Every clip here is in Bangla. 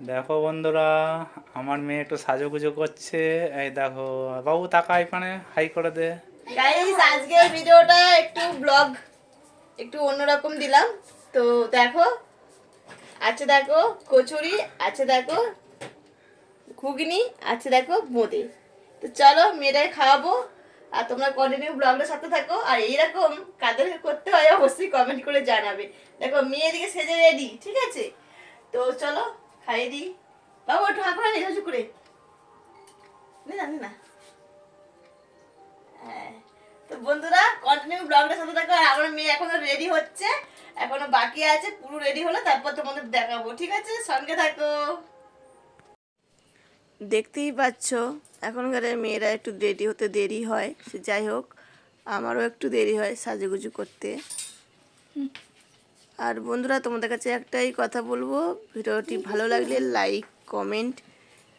দেখো বন্ধুরা, আমার মেয়ে একটু সাজুগুজু করছে। এই দেখো, বাবু তাকা এখানে, হাই করে দে। গাইস আজকের ভিডিওটা একটু ব্লগ একটু অন্যরকম দিলাম। তো দেখো, আছে দেখো কচুরি, আছে দেখো ঘুগনি, আছে দেখো বোঁদে তো চলো মেয়েটাকে খাওয়াবো, আর তোমরা কন্টিনিউ ব্লগটার সাথে থাকো। আর এইরকম কাদের করতে হয়, অবশ্যই কমেন্ট করে জানাবে। দেখো, মেয়ে দিকে সেজে রেডি, ঠিক আছে? তো চলো খাইয়ে দিই বাবু একটু হাঁক করে নিয়ে করে। নে না নে না। হ্যাঁ। তো বন্ধুরা কন্টিনিউ ব্লগটার সাথে থাকো আর আমার মেয়ে এখনও রেডি হচ্ছে। এখনও বাকি আছে পুরো রেডি হলে তারপর তোমাদের দেখাবো ঠিক আছে? সঙ্গে থাকো। দেখতেই পাচ্ছ এখনকার মেয়েরা একটু রেডি হতে দেরি হয়। সে যাই হোক আমারও একটু দেরি হয় সাজুগুজু করতে। আর বন্ধুরা, তোমাদের কাছে একটাই কথা বলব। ভিডিওটি ভালো লাগলে লাইক কমেন্ট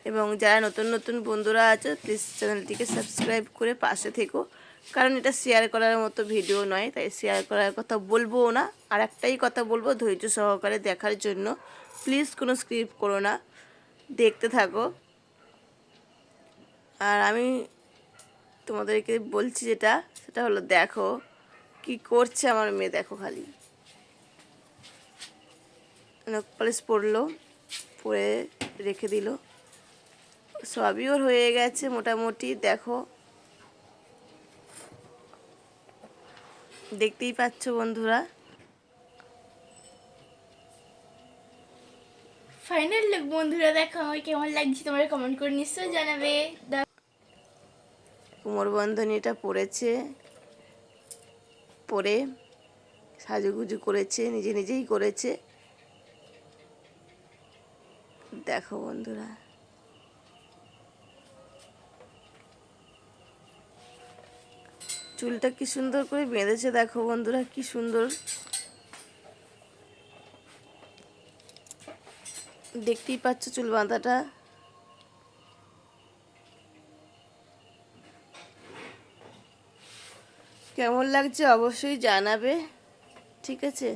এবং যারা নতুন নতুন বন্ধুরা আছে প্লিজ চ্যানেলটিকে সাবস্ক্রাইব করে পাশে থেকো। কারণ এটা শেয়ার করার মতো ভিডিও নয়, তাই শেয়ার করার কথা বলবোও না। আর একটাই কথা বলব, ধৈর্য সহকারে দেখার জন্য প্লিজ কোনো স্ক্রিপ্ট করো না। দেখতে থাকো। আর আমি তোমাদেরকে বলছি যেটা, সেটা হলো দেখো, কি করছে আমার মেয়ে, দেখো খালি। নখ পালিশ পরলো পরে রেখে দিল। সবই ওর হয়ে গেছে মোটামুটি দেখো। দেখতেই পাচ্ছ বন্ধুরা। ফাইনাল লুক বন্ধুরা দেখো আমার কেমন লাগছে তোমরা কমেন্ট করে নিশ্চয়ই জানাবে। দা- কোমর বন্ধনীটা পরেছে পরে সাজুগুজু করেছে নিজে নিজেই করেছে। দেখো বন্ধুরা। চুলটা কি সুন্দর করে বেঁধেছে দেখো বন্ধুরা, কি সুন্দর। দেখতেই পাচ্ছ চুল বাঁধাটা। কেমন লাগছে অবশ্যই জানাবে, ঠিক আছে?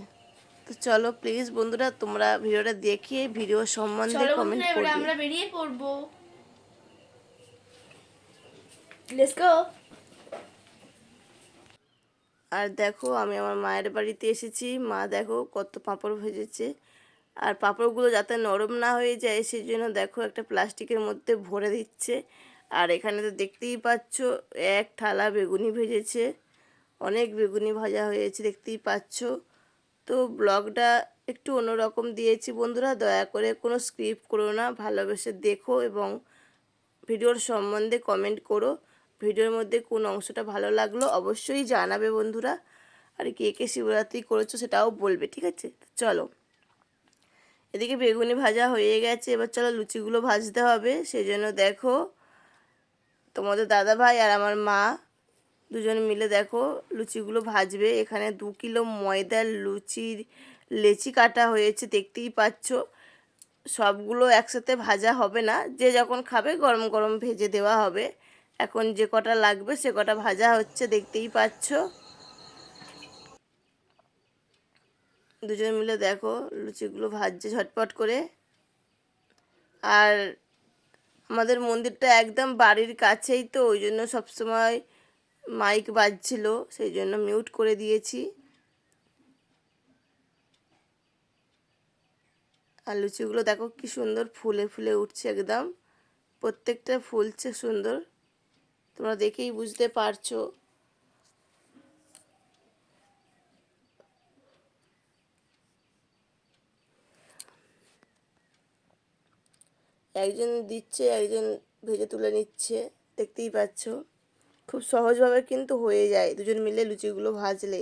তো চলো প্লিজ বন্ধুরা তোমরা ভিডিওটা দেখে ভিডিও সম্বন্ধে কমেন্ট করবে। আমরা বেরিয়ে পড়ব। লেটস গো আর দেখো আমি আমার মায়ের বাড়িতে এসেছি। মা দেখো কত পাঁপড় ভেজেছে। আর পাঁপড়গুলো যাতে নরম না হয়ে যায় সেই জন্য দেখো একটা প্লাস্টিকের মধ্যে ভরে দিচ্ছে। আর এখানে তো দেখতেই পাচ্ছ এক থালা বেগুনি ভেজেছে। অনেক বেগুনি ভাজা হয়েছে দেখতেই পাচ্ছ। তো ব্লগটা একটু অন্যরকম দিয়েছি। বন্ধুরা, দয়া করে কোনো স্ক্রিপ্ট করো না, ভালোবেসে দেখো এবং ভিডিওর সম্বন্ধে কমেন্ট করো। ভিডিওর মধ্যে কোন অংশটা ভালো লাগল অবশ্যই জানাবে বন্ধুরা। আর কে কে শিবরাত্রি করেছ সেটাও বলবে, ঠিক আছে? চলো। এদিকে বেগুনি ভাজা হয়ে গেছে, এবার চলো লুচিগুলো ভাজতে হবে। সেই জন্য দেখো তোমাদের দাদা ভাই আর আমার মা দুজন মিলে দেখো লুচিগুলো ভাজবে। এখানে দু কিলো ময়দার লুচির লেচি কাটা হয়েছে, দেখতেই পাচ্ছ। সবগুলো একসাথে ভাজা হবে না। যে যখন খাবে গরম গরম ভেজে দেওয়া হবে। এখন যে কটা লাগবে সে কটা ভাজা হচ্ছে, দেখতেই পাচ্ছ। দুজন মিলে দেখো লুচিগুলো ভাজছে ঝটপট করে। আর আমাদের মন্দিরটা একদম বাড়ির কাছেই তো, ওই জন্য সবসময় মাইক বাজছিল, সেই জন্য মিউট করে দিয়েছি। আর লুচিগুলো দেখো কি সুন্দর ফুলে ফুলে উঠছে একদম। প্রত্যেকটা ফুলছে সুন্দর। তোমরা দেখেই বুঝতে পারছ। একজন দিচ্ছে, একজন ভেজে তুলে নিচ্ছে, দেখতেই পাচ্ছ। খুব সহজভাবে কিন্তু হয়ে যায়। দুজন মিলে লুচিগুলো ভাজলে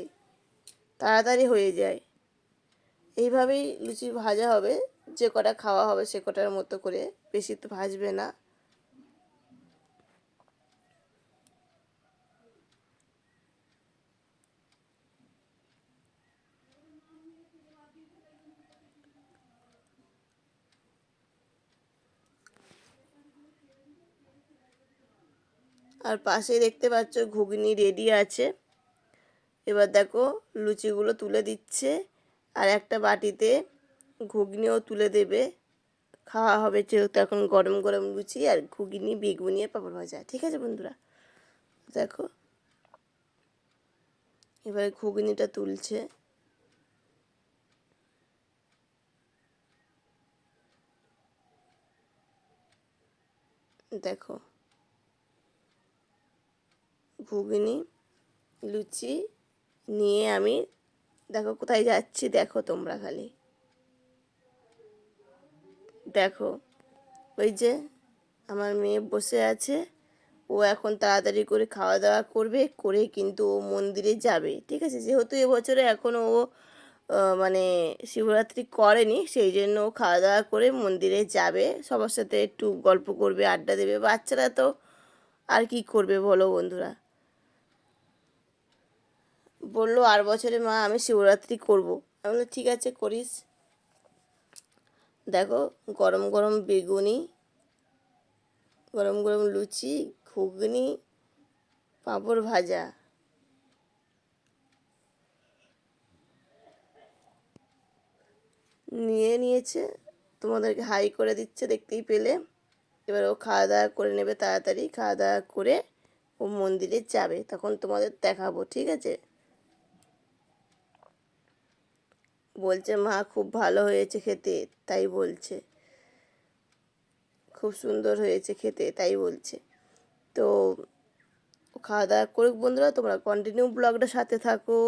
তাড়াতাড়ি হয়ে যায়। এইভাবেই লুচি ভাজা হবে, যে কটা খাওয়া হবে সে কটার মতো করে। বেশি তো ভাজবে না। আর পাশেই দেখতে পাচ্ছ ঘুগনি রেডি আছে। এবার দেখো লুচিগুলো তুলে দিচ্ছে আর একটা বাটিতে ঘুগনিও তুলে দেবে। খাওয়া হবে যেহেতু এখন গরম গরম লুচি আর ঘুগনি, বেগুনি আর পাঁপড় ভাজা। ঠিক আছে বন্ধুরা? দেখো। এবারে ঘুগনিটা তুলছে। দেখো। ঘুগনি, লুচি নিয়ে আমি, দেখো কোথায় যাচ্ছি, দেখো তোমরা খালি। দেখো, ওই যে আমার মেয়ে বসে আছে, ও এখন তাড়াতাড়ি করে খাওয়া দাওয়া করবে, করে কিন্তু ও মন্দিরে যাবে, ঠিক আছে? যেহেতু এবছরে এখনও ও মানে শিবরাত্রি করেনি, সেই জন্য ও খাওয়া দাওয়া করে মন্দিরে যাবে, সবার সাথে একটু গল্প করবে, আড্ডা দেবে, বাচ্চারা তো আর কি করবে বলো বন্ধুরা? বলল, আর বছরে মা, আমি শিবরাত্রি করব। আমি বললাম, ঠিক আছে, করিস। দেখো, গরম গরম বেগুনি, গরম গরম লুচি, ঘুগনি, পাঁপড় ভাজা। নিয়ে নিয়েছে, তোমাদেরকে হাই করে দিচ্ছে, দেখতেই পেলে। এবার ও খাওয়া দাওয়া করে নেবে তাড়াতাড়ি, খাওয়া দাওয়া করে ও মন্দিরে যাবে, তখন তোমাদের দেখাবো, ঠিক আছে? বলছে, মা, খুব ভালো হয়েছে খেতে। তাই বলছে। খুব সুন্দর হয়েছে খেতে, তাই বলছে। তো খাওয়া দাওয়া করুক বন্ধুরা, তোমরা কন্টিনিউ ব্লগটা সাথে থাকো।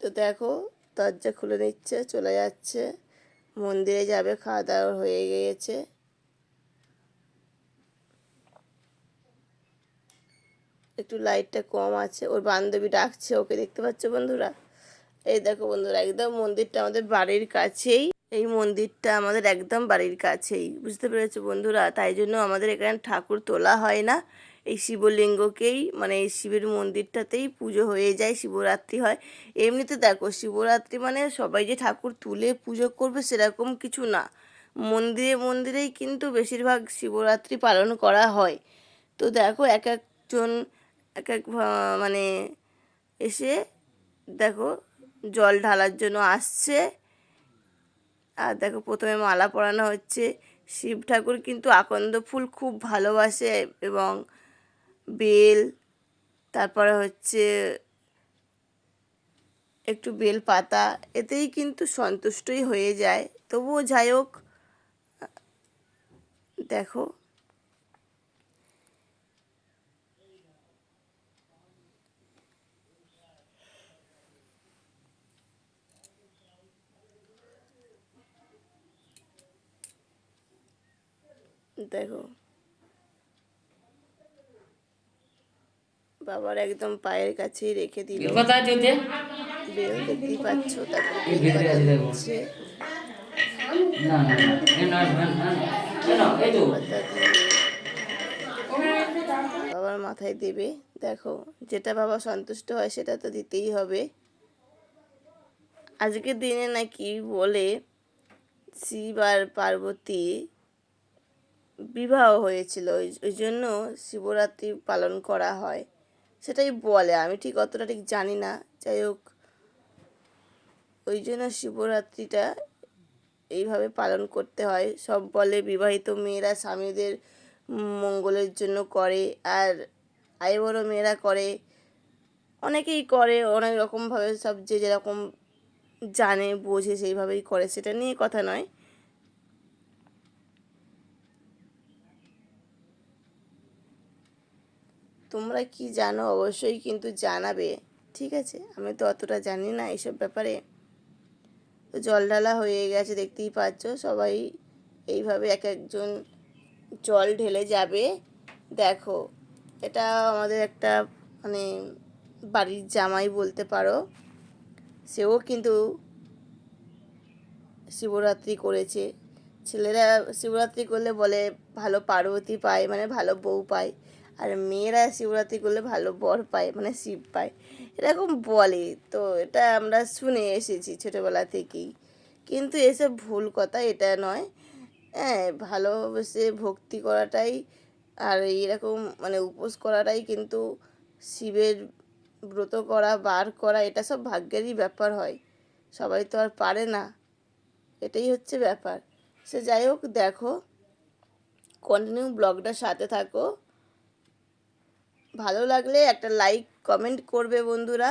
তো দেখো, দরজা খুলে নিচ্ছে, চলে যাচ্ছে। মন্দিরে যাবে খাওয়া দাওয়া হয়ে গিয়েছে। একটু লাইটটা কম আছে, ওর বান্ধবী ডাকছে ওকে, দেখতে পাচ্ছ বন্ধুরা? এই দেখো বন্ধুরা, একদম মন্দিরটা আমাদের বাড়ির কাছেই, এই মন্দিরটা আমাদের একদম বাড়ির কাছেই, বুঝতে পেরেছ বন্ধুরা? তাই জন্য আমাদের এখানে ঠাকুর তোলা হয় না, এই শিবলিঙ্গকেই মানে এই শিবের মন্দিরটাতেই পুজো হয়ে যায়, শিবরাত্রি হয়। এমনিতে দেখো, শিবরাত্রি মানে সবাই যে ঠাকুর তুলে পুজো করবে সেরকম কিছু না, মন্দিরে মন্দিরেই কিন্তু বেশিরভাগ শিবরাত্রি পালন করা হয়। তো দেখো, এক একজন এক এক মানে এসে দেখো জল ঢালার জন্য আসছে। আর দেখো প্রথমে মালা পরানো হচ্ছে। শিব ঠাকুর কিন্তু আকন্দ ফুল খুব ভালোবাসে এবং বেল, তারপরে হচ্ছে একটু বেল পাতা এতেই কিন্তু সন্তুষ্টই হয়ে যায়। তবুও যাই হোক, দেখো দেখো। বাবার একদম পায়ের কাছেই রেখে দিল। দেখতেই পাচ্ছ বাবার মাথায় দেবে। দেখো যেটা বাবা সন্তুষ্ট হয় সেটা তো দিতেই হবে। আজকের দিনে নাকি বলে শিব আর পার্বতী বিবাহ হয়েছিল। ওই জন্য শিবরাত্রি পালন করা হয়। সেটাই বলে। আমি ঠিক অতটা ঠিক জানি না। যাই হোক, ওই জন্য শিবরাত্রিটা এইভাবে পালন করতে হয়। সব বলে বিবাহিত মেয়েরা স্বামীদের মঙ্গলের জন্য করে আর আয় বড় মেয়েরা করে। অনেকেই করে, অনেক রকমভাবে সব যে যেরকম জানে, বোঝে, সেইভাবেই করে। সেটা নিয়ে কথা নয়। তোমরা কি জানো অবশ্যই কিন্তু জানাবে, ঠিক আছে? আমি তো অতটা জানি না এইসব ব্যাপারে। তো জল ঢালা হয়ে গেছে, দেখতেই পাচ্ছ সবাই এইভাবে এক একজন জল ঢেলে যাবে। দেখো, এটা আমাদের একটা মানে বাড়ির জামাই বলতে পারো। সেও কিন্তু শিবরাত্রি করেছে। ছেলেরা শিবরাত্রি করলে বলে ভালো পার্বতী পায় মানে ভালো বউ পায়। আর মেয়েরা শিবরাত্রি করলে ভালো বর পায় মানে শিব পায়। এরকম বলে। তো এটা আমরা শুনে এসেছি ছোটোবেলা থেকেই। কিন্তু এসব ভুল কথা এটা নয়। হ্যাঁ ভালোবেসে ভক্তি করাটাই আর এরকম মানে উপোস করাটাই কিন্তু শিবের ব্রত করা, বার করা, এটা সব ভাগ্যেরই ব্যাপার হয়। সবাই তো আর পারে না। এটাই হচ্ছে ব্যাপার। সে যাই হোক, দেখো। কন্টিনিউ ব্লগটার সাথে থাকো। ভালো লাগলে একটা লাইক কমেন্ট করবে বন্ধুরা।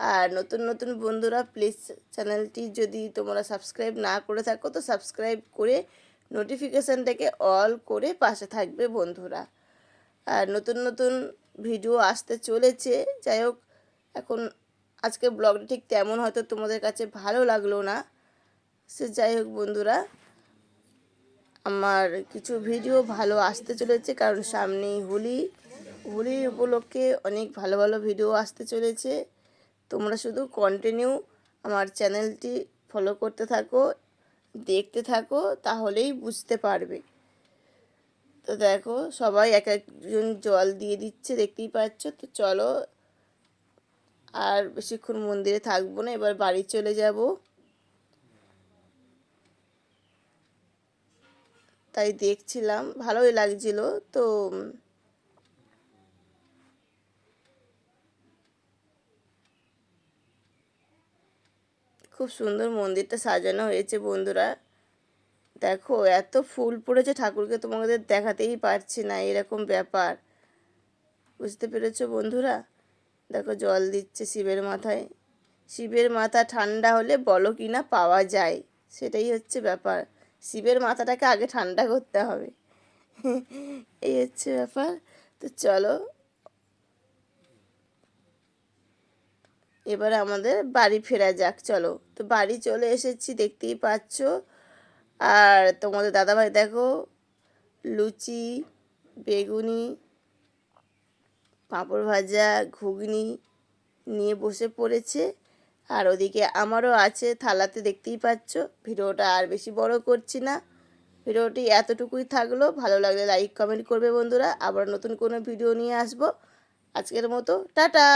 আর নতুন নতুন বন্ধুরা প্লিজ চ্যানেলটি যদি তোমরা সাবস্ক্রাইব না করে থাকো, তো সাবস্ক্রাইব করে নোটিফিকেশানটাকে অল করে পাশে থাকবে বন্ধুরা। আর নতুন নতুন ভিডিও আসতে চলেছে। যাই হোক, এখন আজকে ব্লগটা ঠিক তেমন হয়তো তোমাদের কাছে ভালো লাগল না। সে যাই হোক বন্ধুরা, আমার কিছু ভিডিও ভালো আসতে চলেছে, কারণ সামনেই হোলি। হোলির উপলক্ষে অনেক ভালো ভালো ভিডিও আসতে চলেছে। তোমরা শুধু কন্টিনিউ আমার চ্যানেলটি ফলো করতে থাকো, দেখতে থাকো, তাহলেই বুঝতে পারবে। তো দেখো, সবাই এক একজন জল দিয়ে দিচ্ছে, দেখতেই পাচ্ছ। তো চলো, আর বেশিক্ষণ মন্দিরে থাকব না, এবার বাড়ি চলে যাব। তাই দেখছিলাম, ভালোই লাগছিল। তো খুব সুন্দর মন্দিরটা সাজানো হয়েছে বন্ধুরা। দেখো, এত ফুল পড়েছে ঠাকুরকে, তোমাদের দেখাতেই পারছি না এরকম ব্যাপার। বুঝতে পেরেছ বন্ধুরা? দেখো, জল দিচ্ছে শিবের মাথায়। শিবের মাথা ঠান্ডা হলে বলো কি না পাওয়া যায়, সেটাই হচ্ছে ব্যাপার। শিবের মাথাটাকে আগে ঠান্ডা করতে হবে। এই হচ্ছে ব্যাপার। তো চলো এবার আমাদের বাড়ি ফেরা যাক, চলো। তো বাড়ি চলে এসেছি, দেখতেই পাচ্ছ। আর তোমাদের দাদাভাই দেখো, লুচি, বেগুনি, পাঁপড় ভাজা, ঘুগনি নিয়ে বসে পড়েছে। আর ওদিকে আমারও আছে থালাতে দেখতেই পাচ্ছ, ভিডিওটা আর বেশি বড় করছি না। ভিডিওটি এতটুকুই থাকল, ভালো লাগলে লাইক, কমেন্ট করবে বন্ধুরা। আবার নতুন কোনো ভিডিও নিয়ে আসব। আজকের মতো, টাটা!